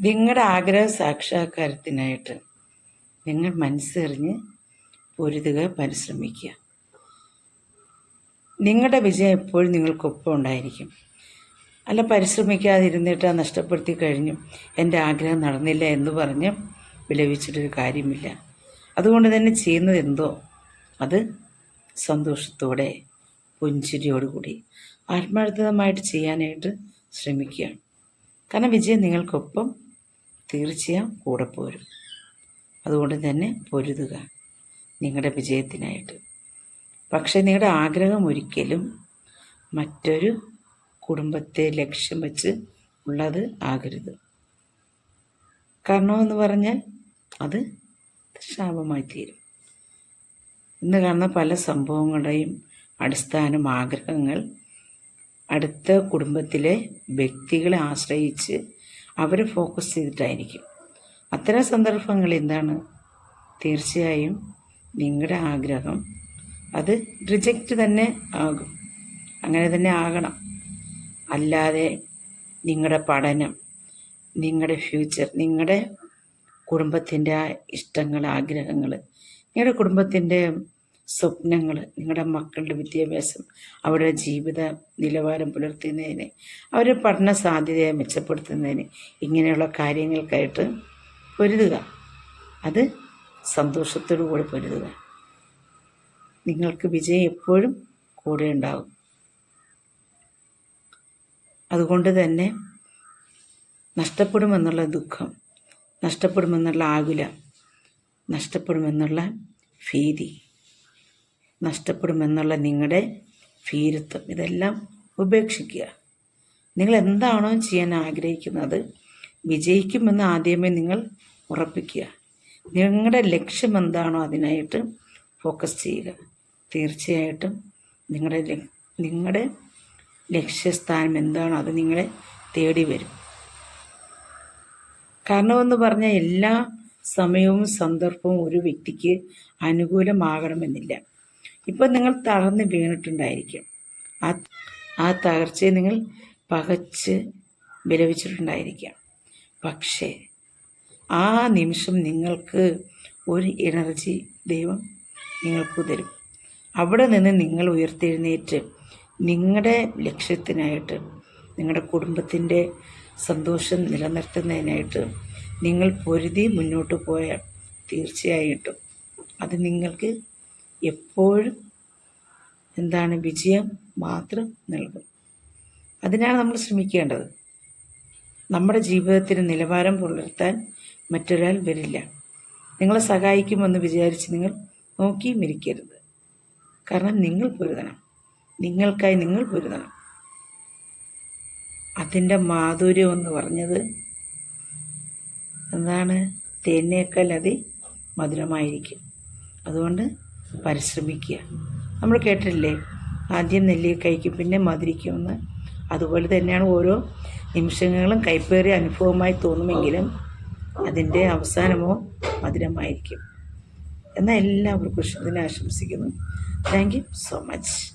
നിങ്ങളുടെ ആഗ്രഹ സാക്ഷാത്കാരത്തിനായിട്ട് നിങ്ങൾ മനസ്സെറിഞ്ഞ് പൊരുതുക പരിശ്രമിക്കുക. നിങ്ങളുടെ വിജയം എപ്പോഴും നിങ്ങൾക്കൊപ്പം ഉണ്ടായിരിക്കും. അല്ല പരിശ്രമിക്കാതിരുന്നിട്ട് നഷ്ടപ്പെടുത്തി കഴിഞ്ഞു എന്റെ ആഗ്രഹം നടന്നില്ല എന്ന് പറഞ്ഞ് വിലപിച്ചിട്ടൊരു കാര്യമില്ല. അതുകൊണ്ട് തന്നെ ചെയ്യുന്നത് എന്തോ? അത് സന്തോഷത്തോടെ പുഞ്ചിരിയോടുകൂടി ആത്മാർത്ഥമായിട്ട് ചെയ്യാനായിട്ട് ശ്രമിക്കുക. കാരണം വിജയം നിങ്ങൾക്കൊപ്പം തീർച്ചയായും കൂടെ പോരും. അതുകൊണ്ട് തന്നെ പൊരുതുക. നിങ്ങളുടെ വിജയത്തിനായിട്ട്. പക്ഷേ നിങ്ങളുടെ ആഗ്രഹം ഒരിക്കലും മറ്റൊരു കുടുംബത്തെ ലക്ഷ്യം വെച്ച് ഉള്ളത് ആകരുത്. കാരണമെന്ന് പറഞ്ഞാൽ അത് ശാപമായി തീരും. ഇന്ന് കാണുന്ന പല സംഭവങ്ങളുടെയും അടിസ്ഥാനം ആഗ്രഹങ്ങൾ അടുത്ത കുടുംബത്തിലെ വ്യക്തികളെ ആശ്രയിച്ച് അവരെ ഫോക്കസ് ചെയ്തിട്ടായിരിക്കും. അത്തരം സന്ദർഭങ്ങൾ എന്താണ്? തീർച്ചയായും നിങ്ങളുടെ ആഗ്രഹം അത് റിജക്റ്റ് തന്നെ ആകും. അങ്ങനെ തന്നെ ആകണം. അല്ലാതെ നിങ്ങളുടെ പഠനം നിങ്ങളുടെ ഫ്യൂച്ചർ നിങ്ങളുടെ കുടുംബത്തിന്റെ ഇഷ്ടങ്ങൾ ആഗ്രഹങ്ങൾ നിങ്ങളുടെ കുടുംബത്തിന്റെ സ്വപ്നങ്ങൾ നിങ്ങളുടെ മക്കളുടെ വിദ്യാഭ്യാസം അവരുടെ ജീവിത നിലവാരം പുലർത്തുന്നതിന് അവരുടെ പഠന സാധ്യതയെ മെച്ചപ്പെടുത്തുന്നതിന് ഇങ്ങനെയുള്ള കാര്യങ്ങൾക്കായിട്ട് പൊരുതുക. അത് സന്തോഷത്തോടു കൂടി പൊരുതുക. നിങ്ങൾക്ക് വിജയം എപ്പോഴും കൂടെ ഉണ്ടാകും അതുകൊണ്ട് തന്നെ നഷ്ടപ്പെടുമെന്നുള്ള ദുഃഖം നഷ്ടപ്പെടുമെന്നുള്ള ആകുല നഷ്ടപ്പെടുമെന്നുള്ള ഭീതി നഷ്ടപ്പെടുമെന്നുള്ള നിങ്ങളുടെ ഭീരുത്വം. ഇതെല്ലാം ഉപേക്ഷിക്കുക. നിങ്ങൾ എന്താണോ ചെയ്യാൻ ആഗ്രഹിക്കുന്നത് വിജയിക്കുമെന്ന് ആദ്യമേ നിങ്ങൾ ഉറപ്പിക്കുക. നിങ്ങളുടെ ലക്ഷ്യം എന്താണോ അതിനായിട്ട് ഫോക്കസ് ചെയ്യുക. തീർച്ചയായിട്ടും നിങ്ങളുടെ നിങ്ങളുടെ ലക്ഷ്യസ്ഥാനം എന്താണോ അത് നിങ്ങളെ തേടി വരും. കാരണമെന്ന് പറഞ്ഞാൽ എല്ലാ സമയവും സന്ദർഭവും ഒരു വ്യക്തിക്ക് അനുകൂലമാകണമെന്നില്ല. ഇപ്പം നിങ്ങൾ തളർന്ന് വീണിട്ടുണ്ടായിരിക്കും. ആ ആ തകർച്ചയെ നിങ്ങൾ പകച്ച് വിലപിച്ചിട്ടുണ്ടായിരിക്കാം. പക്ഷേ ആ നിമിഷം നിങ്ങൾക്ക് ഒരു എനർജി ദൈവം നിങ്ങൾക്ക് തരും. അവിടെ നിന്ന് നിങ്ങൾ ഉയർത്തെഴുന്നേറ്റ് നിങ്ങളുടെ ലക്ഷ്യത്തിനായിട്ട് നിങ്ങളുടെ കുടുംബത്തിന്റെ സന്തോഷം നിലനിർത്തുന്നതിനായിട്ട് നിങ്ങൾ പൊരുതി മുന്നോട്ട് പോയാൽ തീർച്ചയായിട്ടും അത് നിങ്ങൾക്ക് എപ്പോഴും എന്താണ് വിജയം മാത്രം നൽകും. അതിനാണ് നമ്മൾ ശ്രമിക്കേണ്ടത്. നമ്മുടെ ജീവിതത്തിന് നിലവാരം പുലർത്താൻ മറ്റൊരാൾ വരില്ല. നിങ്ങളെ സഹായിക്കുമെന്ന് വിചാരിച്ച് നിങ്ങൾ നോക്കിയും ഇരിക്കരുത് കാരണം നിങ്ങൾ പൊരുതണം. നിങ്ങൾക്കായി നിങ്ങൾ പൊരുതണം. അതിന്റെ മാധുര്യം എന്ന് പറഞ്ഞത് എന്താണ്? തേനേക്കാൾ അതി മധുരമായിരിക്കും. അതുകൊണ്ട് പരിശ്രമിക്കുക. നമ്മൾ കേട്ടിട്ടില്ലേ? ആദ്യം നെല്ലി കഴിക്കും പിന്നെ മധുരിക്കുമെന്ന് അതുപോലെ തന്നെയാണ് ഓരോ നിമിഷങ്ങളും കൈപ്പേറിയ അനുഭവമായി തോന്നുമെങ്കിലും അതിന്റെ അവസാനമോ മധുരമായിരിക്കും. എന്നാൽ എല്ലാവർക്കും ഇഷ്ടത്തിനെ ആശംസിക്കുന്നു. Thank you so much